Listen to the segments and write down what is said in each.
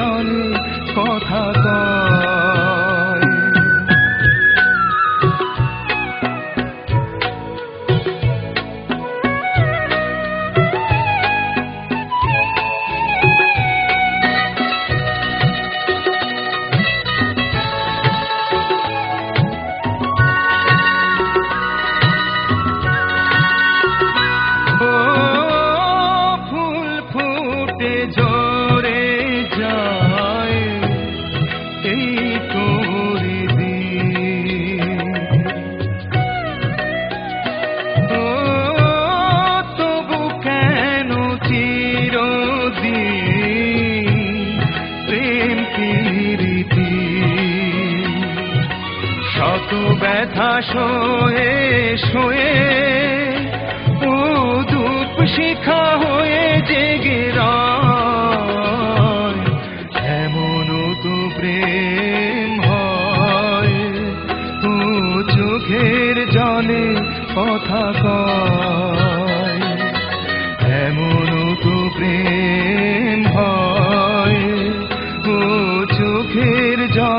জলে কথা কয়। প্রীতি। শত ব্যথা সয়ে সয়ে ও ধূপ শিখা হয়ে জেগে এমন তো প্রেম হয় ও চোখের জলে কথা কয়।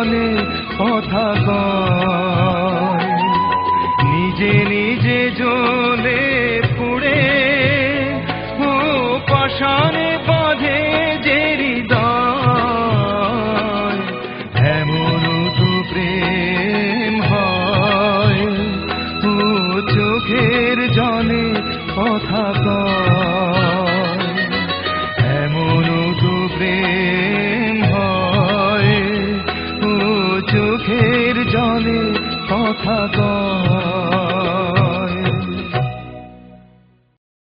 জলে কথা নিজে নিজে পুড়ে ও পাশানে বাঁধে যে হৃদয়। এমন তো প্রেম হয়, ও চোখের জলে কথা কয়। হয় ও চোখের জলে কথা কয়